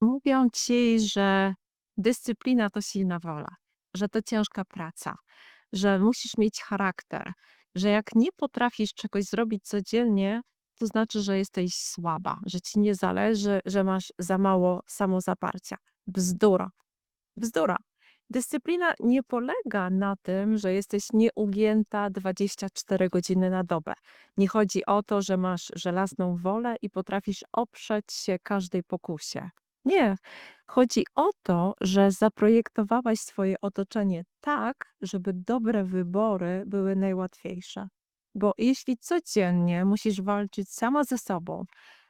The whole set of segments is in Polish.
Mówią ci, że dyscyplina to silna wola, że to ciężka praca, że musisz mieć charakter, że jak nie potrafisz czegoś zrobić codziennie, to znaczy, że jesteś słaba, że ci nie zależy, że masz za mało samozaparcia. Bzdura. Bzdura. Dyscyplina nie polega na tym, że jesteś nieugięta 24 godziny na dobę. Nie chodzi o to, że masz żelazną wolę i potrafisz oprzeć się każdej pokusie. Nie. Chodzi o to, że zaprojektowałaś swoje otoczenie tak, żeby dobre wybory były najłatwiejsze. Bo jeśli codziennie musisz walczyć sama ze sobą,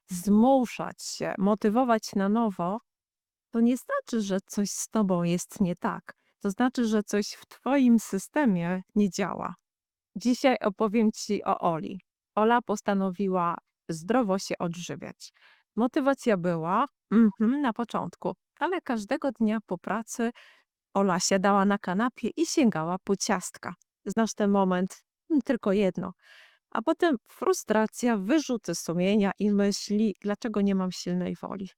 zmuszać się, motywować na nowo, to nie znaczy, że coś z tobą jest nie tak. To znaczy, że coś w twoim systemie nie działa. Dzisiaj opowiem ci o Oli. Ola postanowiła zdrowo się odżywiać. Motywacja była mhm, na początku, ale każdego dnia po pracy Ola siadała na kanapie i sięgała po ciastka. Znasz ten moment? Mm, Tylko jedno. A potem frustracja, wyrzuty sumienia i myśli, dlaczego nie mam silnej woli.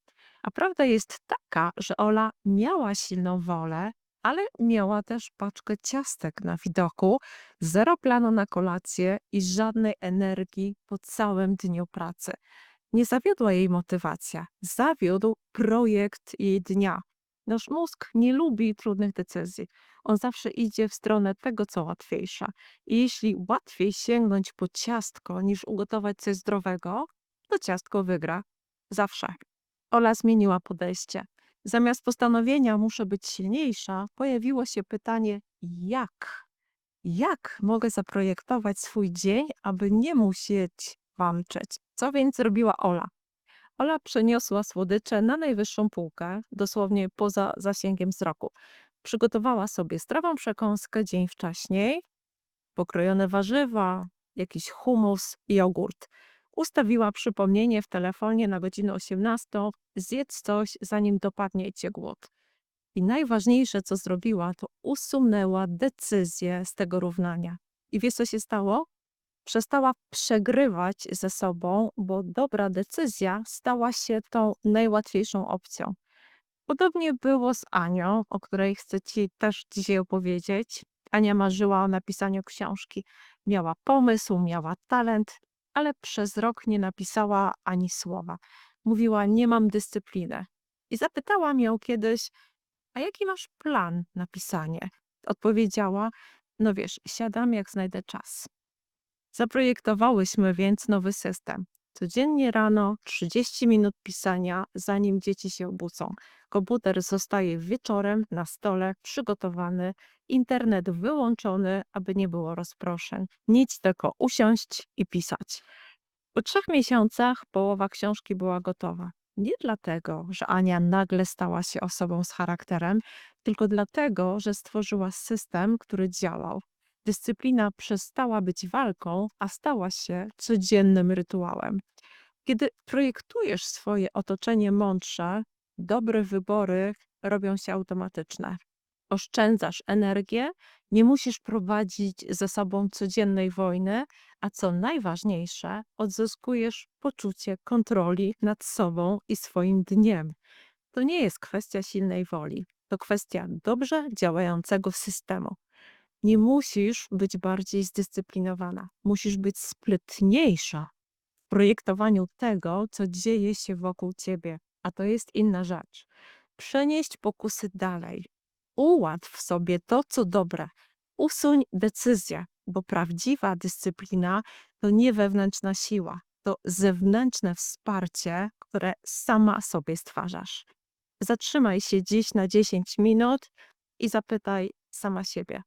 A prawda jest taka, że Ola miała silną wolę, ale miała też paczkę ciastek na widoku, zero planu na kolację i żadnej energii po całym dniu pracy. Nie zawiodła jej motywacja, zawiódł projekt jej dnia. Nasz mózg nie lubi trudnych decyzji. On zawsze idzie w stronę tego, co łatwiejsze. I jeśli łatwiej sięgnąć po ciastko niż ugotować coś zdrowego, to ciastko wygra. Zawsze. Ola zmieniła podejście. Zamiast postanowienia muszę być silniejsza, pojawiło się pytanie jak? Jak mogę zaprojektować swój dzień, aby nie musieć walczyć? Co więc robiła Ola? Ola przeniosła słodycze na najwyższą półkę, dosłownie poza zasięgiem wzroku. Przygotowała sobie zdrową przekąskę dzień wcześniej, pokrojone warzywa, jakiś humus i jogurt. Ustawiła przypomnienie w telefonie na godzinę 18. Zjedz coś, zanim dopadnie cię głód. I najważniejsze, co zrobiła, to usunęła decyzję z tego równania. I wiesz, co się stało? Przestała przegrywać ze sobą, bo dobra decyzja stała się tą najłatwiejszą opcją. Podobnie było z Anią, o której chcę Ci też dzisiaj opowiedzieć. Ania marzyła o napisaniu książki. Miała pomysł, miała talent, ale przez rok nie napisała ani słowa. Mówiła: Nie mam dyscypliny. I zapytałam ją kiedyś: A jaki masz plan na pisanie? Odpowiedziała: No wiesz, siadam jak znajdę czas. Zaprojektowałyśmy więc nowy system. Codziennie rano 30 minut pisania, zanim dzieci się obudzą. Komputer zostaje wieczorem na stole, przygotowany, internet wyłączony, aby nie było rozproszeń. Nic, tylko usiąść i pisać. Po trzech miesiącach połowa książki była gotowa. Nie dlatego, że Ania nagle stała się osobą z charakterem, tylko dlatego, że stworzyła system, który działał. Dyscyplina przestała być walką, a stała się codziennym rytuałem. Kiedy projektujesz swoje otoczenie mądrze, dobre wybory robią się automatyczne. Oszczędzasz energię, nie musisz prowadzić ze sobą codziennej wojny, a co najważniejsze, odzyskujesz poczucie kontroli nad sobą i swoim dniem. To nie jest kwestia silnej woli, to kwestia dobrze działającego systemu. Nie musisz być bardziej zdyscyplinowana, musisz być sprytniejsza w projektowaniu tego, co dzieje się wokół ciebie, a to jest inna rzecz. Przenieść pokusy dalej. Ułatw sobie to, co dobre. Usuń decyzję, bo prawdziwa dyscyplina to nie wewnętrzna siła, to zewnętrzne wsparcie, które sama sobie stwarzasz. Zatrzymaj się dziś na 10 minut i zapytaj sama siebie,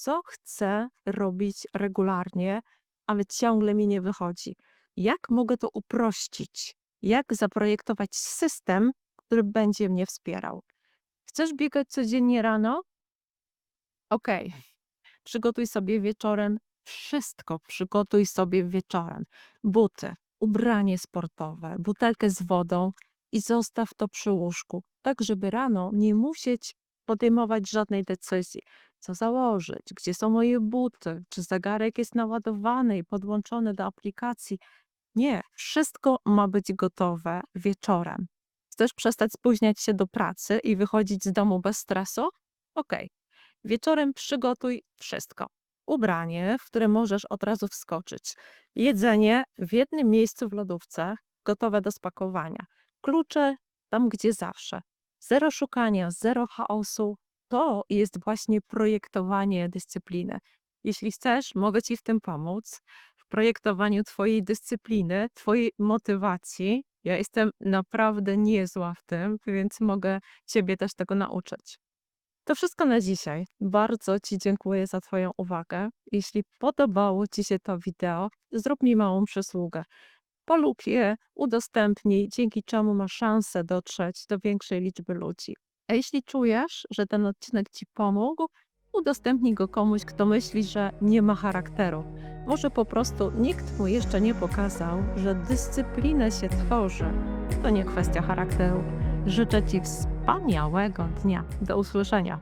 co chcę robić regularnie, ale ciągle mi nie wychodzi. Jak mogę to uprościć? Jak zaprojektować system, który będzie mnie wspierał? Chcesz biegać codziennie rano? Okej. Przygotuj sobie wieczorem wszystko. Przygotuj sobie wieczorem. Buty, ubranie sportowe, butelkę z wodą i zostaw to przy łóżku, tak żeby rano nie musieć podejmować żadnej decyzji. Co założyć? Gdzie są moje buty? Czy zegarek jest naładowany i podłączony do aplikacji? Nie, wszystko ma być gotowe wieczorem. Chcesz przestać spóźniać się do pracy i wychodzić z domu bez stresu? Okej. Wieczorem przygotuj wszystko. Ubranie, w które możesz od razu wskoczyć. Jedzenie w jednym miejscu w lodówce, gotowe do spakowania. Klucze tam, gdzie zawsze. Zero szukania, zero chaosu. To jest właśnie projektowanie dyscypliny. Jeśli chcesz, mogę Ci w tym pomóc. W projektowaniu Twojej dyscypliny, Twojej motywacji. Ja jestem naprawdę niezła w tym, więc mogę Ciebie też tego nauczyć. To wszystko na dzisiaj. Bardzo Ci dziękuję za Twoją uwagę. Jeśli podobało Ci się to wideo, zrób mi małą przysługę. Polub je, udostępnij, dzięki czemu masz szansę dotrzeć do większej liczby ludzi. A jeśli czujesz, że ten odcinek Ci pomógł, udostępnij go komuś, kto myśli, że nie ma charakteru. Może po prostu nikt mu jeszcze nie pokazał, że dyscyplinę się tworzy. To nie kwestia charakteru. Życzę Ci wspaniałego dnia. Do usłyszenia.